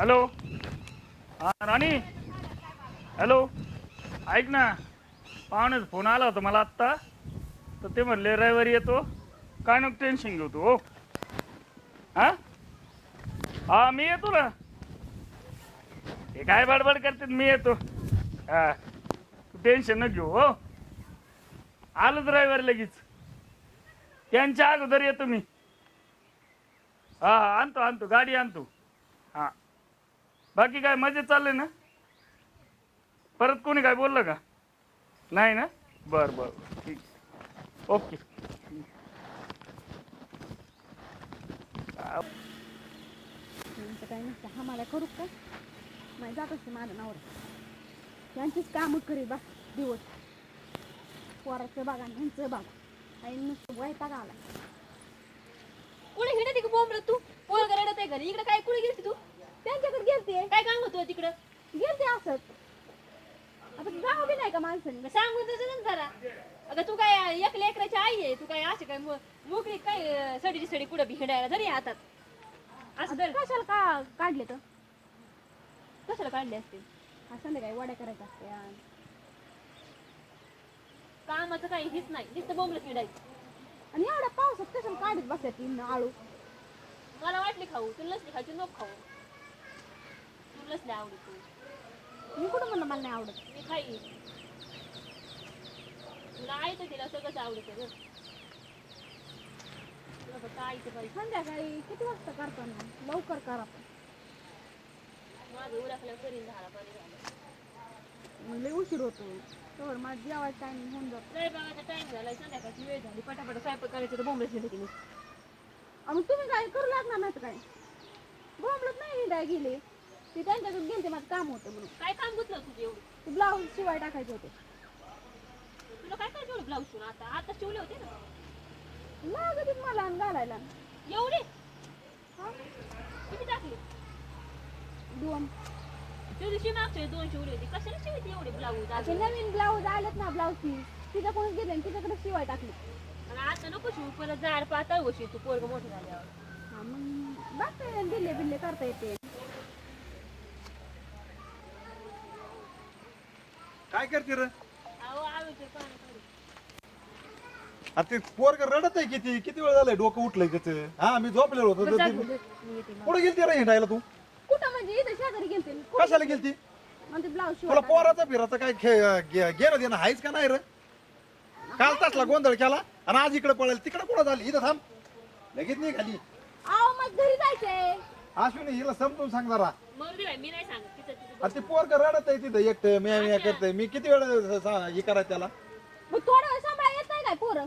Hello. हा राणी. Hello. ऐक ना पाहुण्याचा फोन आला होता मला आत्ता. तर ते म्हणले रविवारी येतो. काय नको टेन्शन घेऊ तू हो. हा? हा मी येतो ना. ते काय बडबड करते मी येतो. हा. तू टेन्शन न घेऊ हो. आलोच रविवारी लगेच. त्यांच्या अगोदर येतो मी. हा आणतो आणतो गाडी आणतो. हा. बाकी काय मजेत चाललंय ना? परत कोणी काय बोललं का? नाही ना? बर बर ठीक ओके. त्यांचं काही नसतं हा मला करू का? नाही जात असते माझं नवरा त्यांचीच कामं करीत बस दिवस. पोराचं बागा आणि ह्यांचं बागा आई नुसतं वैताग आला. कुठे हिंडते का बोंबलं तू? पोरग रडत आहे घरी. इकडे काय कुठे गेलती तू? त्यांच्याकडे गेलते. काय काम होतं तिकडं? गेलते असत आता जाऊ बी नाही का माणसाने? मग सांगून तर जरा. अगं तू काय एक लेकराची आई आहे? तू काय अशी काय मो- मोकळी काय सडीची सडी कुठं बी हिंडायला जरी हातात? असं कशाला का काढले तर? कशाला काढले असते? हा संध्याकाळी वड्या करायच्या असत्या. कामाचं काही हेच नाही. नुसतं बोंबलं हिंडायचं. आणि एवढ्या पावसात कशाला काढत बसल्या तीन आळू? मला वाटली खाऊ. तुला नसली खायची नको खाऊ. तुला नसली आवडी तू मी कुठं म्हणलं मला नाही आवडत? मी खाई. तुला आहे तर तिला सगळंच आवडतं ग. तुला फक्त आईचं पाहिजे संध्याकाळी किती वाजता करताना लवकर करा. माझं उरकलं करीन झाला मग लय उशीर होतो. तर माझं जेवायचं टायमिंग होऊन जातो. लय बघायचा टाइम झाला संध्याकाळची वेळ झाली. पटापट स्वयंपाक करायचं तर बोंबलच नाही तिने अहो, मग तुम्ही काय करू लागणार नाही काय? बोंबलत नाही गेले. ते त्यांच्याकडे गेलते माझं काम होतं म्हणून. काय काम गुतलं तुझे एवढं? ते ब्लाऊज शिवाय टाकायचे होते. तुला काय काय एवढं ब्लाऊज शिवून आता? आता शिवले होते ना? लागत मला आणि घालायला. एवढे? हा? किती टाकले? दोन. त्या दिवशी मागच्या वेळी दोन शिवले होते. कशाला शिवते एवढे ब्लाऊज नवीन ब्लाऊज आलेत ना ब्लाऊज पीस तिच्याकडून गेले आणि तिच्याकडे शिवाय टाकले. आणि आता नको शिवू परत जाड पातळ होशील तू पोरग मोठं झाल्यावर. हा मग बघता दिले बिल्ले करता येते. काय करते रे. आता ते पोरग रडत आहे किती? किती वेळ झालाय डोकं उठलंय त्याच? हा मी झोपलेलो होतो. तर ती-. कुठे गेलती रे हिंडायला तू? कुठं म्हणजे? इथं शेजारी गेलते. कशाला गेलती? ब्लाऊज तुला पोराचा फिराचा काय खे- गे- घेणं देणं आहेच का नाही रे? काल तसला गोंधळ केला आणि आज इकडे पळेल तिकडे कुठं झाली? इथं थांब. लगेच नाही खाली मग घरी जायचंय. अश्विनी हिला समजून सांग जरा. मरू दे बाई, मी नाही सांगत. तिचं तिचं आता ते पोरग रडत आहे तिथं एकटं म्या म्या करतंय मी किती वेळ सा- हे करायचं त्याला? मग थोडं वेळ सांभाळा येत नाही काय पोरं?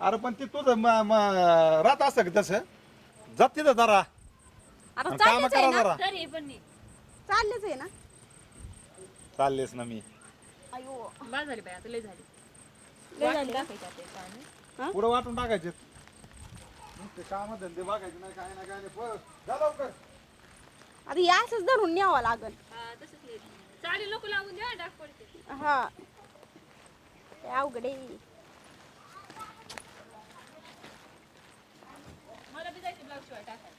अरे पण ते तुझं म- म- राहत असं का तसं? जात तिथं जरा. आता काम चाललेच आहे करा ना? जरा. तरी पण नाही चाललेच आहे ना? चाललेस ना मी. अयो. बस झाली बाई आता लय झाली. लय झाली टाकायचं आता हे? पाणी. पुढे वाटून टाकायचे नुसते काम धंदे बघायचे नाही काय नाही काय नाही. पळ, जा लवकर. आता या असंच धरून न्यावं लागल. हा, तसंच लय. चालेल नको लावून द्या डाग पडते हा. ते अवघड आहे. मला बी जायचं ब्लाऊज शिवाय टाकायला.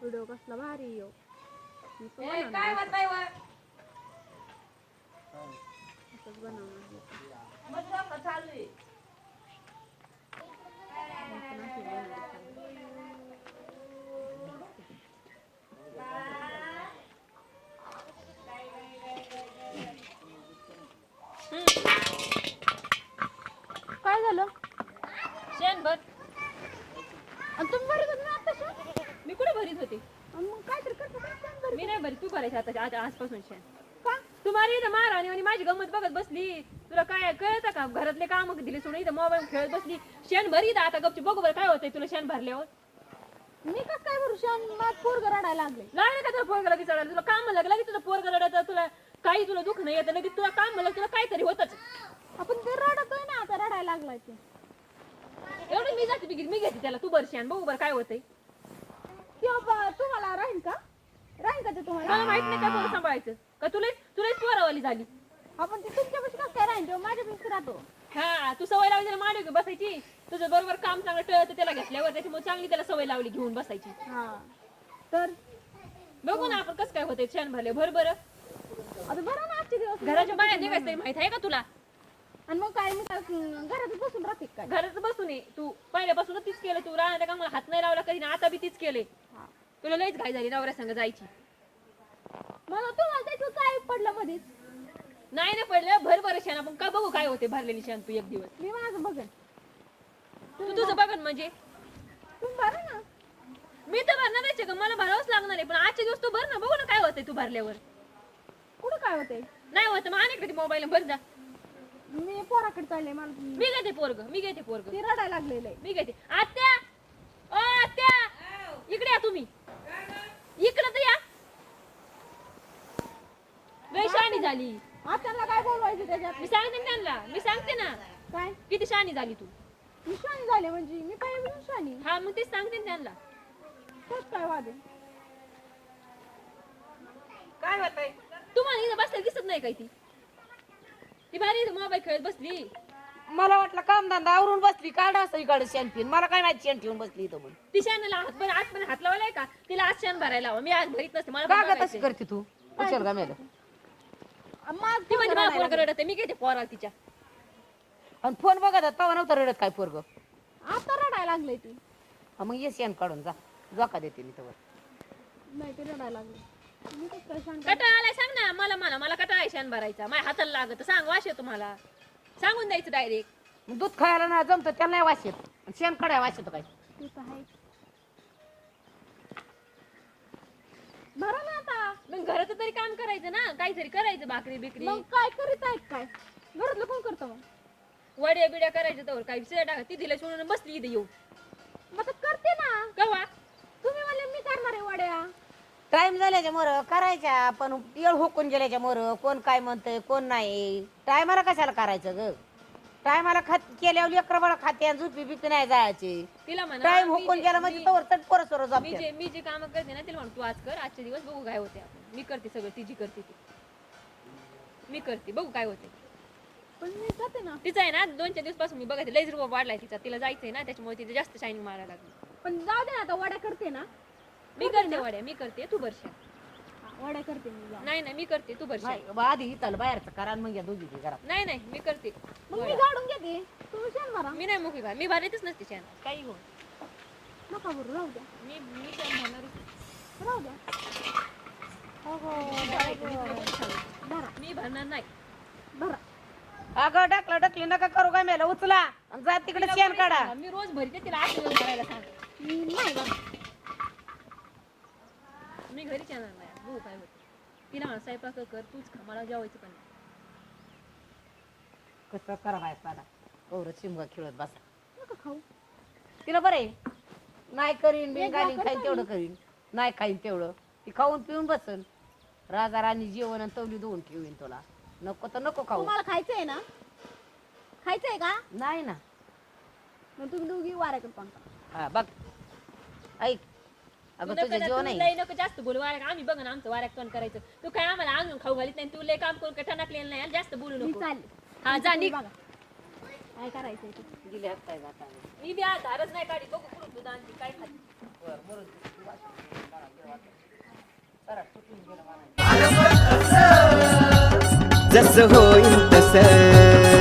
व्हिडिओ कसला भारी ह्यो. मी पण बनवणार काय वर? असंच बनवणार आहे. मग? तू भरायची आता आता आजपासून शेण का? तू मारी इथं मार आणि आणि माझी गंमत बघत बसली. तुला काय कळतं का? घरातले काम दिले सोडून इथं मोबाईल खेळत बसली. शेण भरी इथं आता गपची बघू बरं काय होतंय तुला शेण भरल्यावर. मी कस काय भरू? शेण माझ पोरग रडायला लागले लागलं का तुला पोरग लगेच चढायला तुला काम लागलं लगेच तुझं पोरग रडायचं तुला काही तुला दुःख नाही येतं लगेच तुला काम म्हणलं तुला काहीतरी होतच. आपण ते रडतोय ना आता रडायला लागलाय ते. एवढं मी जाते मी घेते त्याला. तू बरं शेण बघू बरं काय होतंय. किंवा बा- तुम्हाला राहील का? राहील का ते तुम्हाला? मला माहीत नाही काय पोरं सांभाळायचं. का तुला तुलाच पोरावाली झाली. आपण ते तुमच्यापाशी कसं काय राहील माझ्यापाशी राहतो. हा तू सवय लावली त्याला मांडव बसायची. तुझं बरोबर काम चांगलं टळतं त्याला घेतल्यावर त्याच्यामुळे चांगली त्याला सवय लावली घेऊन बसायची. हा. तर? बघू ना आपण कसं काय होतंय शेण भरले भर बरं. आता बरं ना आजचे दिवस घराच्या बाहेर निघायचं तरी माहीत आहे का तुला? आणि मग काय मी काय अं, घरातच बसून राहते काय? घरात बसून ये. तू पहिल्यापासूनच तीच केलं तू राहण्याच्या कामाला हात नाही लावला कधी ना आता बी तीच केले. तुला लईच घाई झाली नवऱ्या संग जायची. मला तुम्हाला त्याचं काय पडलं मध्येच नाही ना पडलं भर बरं शेण आपण का बघू काय होते भरलेली शेण तू एक दिवस. मी माझं बघेन. तू तुझं बघन म्हणजे. तुम्ही बरं ना. मी तर भरणार आहे का मला भरावंच लागणार आहे पण आजचे दिवस तू भर ना. बघू ना काय होतंय तू भरल्यावर. कुठं काय होते नाही होत मग अनेक कधी मोबाईल भर जा. मी पोराकडे चालले मला मी घेते पोरग मी घेते पोरग. ते रडायला लागलेलं आहे. मी घेते. आत्या! ओ आत्या! इकडे या तुम्ही इकडे तर या लय शहाणी झाली? आता काय बोलवायचं त्याच्यात? मी सांगते ना त्यांना. मी सांगते ना. काय? किती शहाणी झाली तू? मी शानी झाले म्हणजे? मी काय म्हणून शानी हा मग तेच सांगते ना त्यांना. तोच काय वाद आहे? काय होतंय तुम्हाला इथं बसलेली दिसत नाही काय ती? ती भारी मोबाईल खेळत बसली. मला वाटलं कामधंदा आवरून बसली. काढा असं इकडे शेण पिऊन मला काय माहिती शेण ठेवून बसली इथं म्हणून ती शाण्याला हात पण आज पण हात लावलाय का? तिला आज शान भरायला हवं. मी आज भरीत नसते मला का पण ग बघायचंय. तशी करते तू? उचल का मेलं. माझं ती म्हणजे मला मी घेते पोरा तिच्या. आणि फोन बघत तवा नव्हतं रडत काय पोरग. आता रडायला लागले ती. मग ये शेण काढून जा. जोका देते मी तवर. नाही ते रडायला लागले. मी कटाळा आलाय सांग ना मला मला मला कटाळा आहे शान भरायचा. माझ्या हाताला लागत. सांग वाश तुम्हाला सांगून द्यायचं डायरेक्ट मग दूध खायला ना जमतं त्याला नाही वास येत. आणि शेण काढाय वास येतो काय? ते तर आहे. भरा ना घराचं तरी काम करायचं ना काहीतरी करायचं भाकरी बिकरी. मग काय करीत आहेत काय? घरातलं कोण करतं मग? वड्या बिड्या करायचं तर काही शिळ्या टाका. ती दिल्या सोडून बसली इथे येऊ मग करते ना. कवा? तुम्ही म्हणले मी करणार आहे वड्या. टाइम झाल्याच्या मोर करायच्या पण येळ होकून गेल्याच्या मोर कोण काय म्हणतंय कोण नाही. टायमाला कशाला करायचं ग? टायमाला खात केल्यावर लेकर बाळा खाते आणि झोपी बिपी नाही जायची. तिला म्हणा टाइम मी होकून जे- गेला म्हणजे मी- तवर चट पोरं सोरं मी जे मी जे काम करते ना तिला म्हणतो तू आज कर आजचे दिवस बघू काय होते आपण मी करते सगळं ती जी करते ती. मी करते बघू काय होते पण मी जाते ना. तिचं आहे ना दोन चार दिवसपासून मी बघायचे लईच रूप वाढलाय तिचा. तिला जायचंय ना त्याच्यामुळे तिथे जास्त शायनिंग मारायला लागली. पण जाऊ दे ना आता वड्या करते ना. मी करते वड्या मी करते तू बरशा हा, वड्या करते मी. नाही नाही मी करते तू बरशा नाही बा, आधी इथं बाहेरचं करा आणि मग या दोघी घरात. नाही नाही मी करते. मग मी गाडून घेते. तुम्ही शेण भरा मी नाही मुखी भर मी भरायचीच नसते शान काही हो नका भरू राहू द्या. मी मी शान भरणारच राहू द्या. मी भरणार नाही भरा अगं डकलं डकली नका करू काय मेला उचला. आणि जा तिकडे शेण काढा. मी रोज भरते तिला आठ दिवस भरायला सांग. मी नाही भरा मी घरीच येणार नाही बघू काय होते. तिला म्हणा स्वयंपाक कर तूच खा मला जेवायचं पण नाही. कसं करा बाय पाला खेळत बसा. नका खाऊ. तिला बरं आहे. नाही करीन मी भाकर खाईन तेवढं करीन. नाही खाईन तेवढं. ती खाऊन पिऊन बसन. राजा राणी जेवण आणि तवली धुवून ठेवीन तुला. नको तर नको खाऊ. तुम्हाला खायचंय ना? खायचंय का? नाही ना. मग तुम्ही दोघी वाऱ्याकडे पाहता हा बघ. ऐक. तू अगं तुझं जेवण तू आहे. लय नको जास्त बोलू. वाऱ्या आम्ही बघ ना आमचं वाऱ्यात तोंड करायचं. तू काय आम्हाला आणून खाऊ घालीत नाही? तू लय काम करून कठा नाकलेलं नाही? आणि जास्त बोलू मी नको चालले हा जा निघ. बघा. काय करायचंय ते. दिले हात काय जाता मी बी आज धारच नाही काढी. बघू कुठून दूध आणते काय खाते. जस होईल तसं.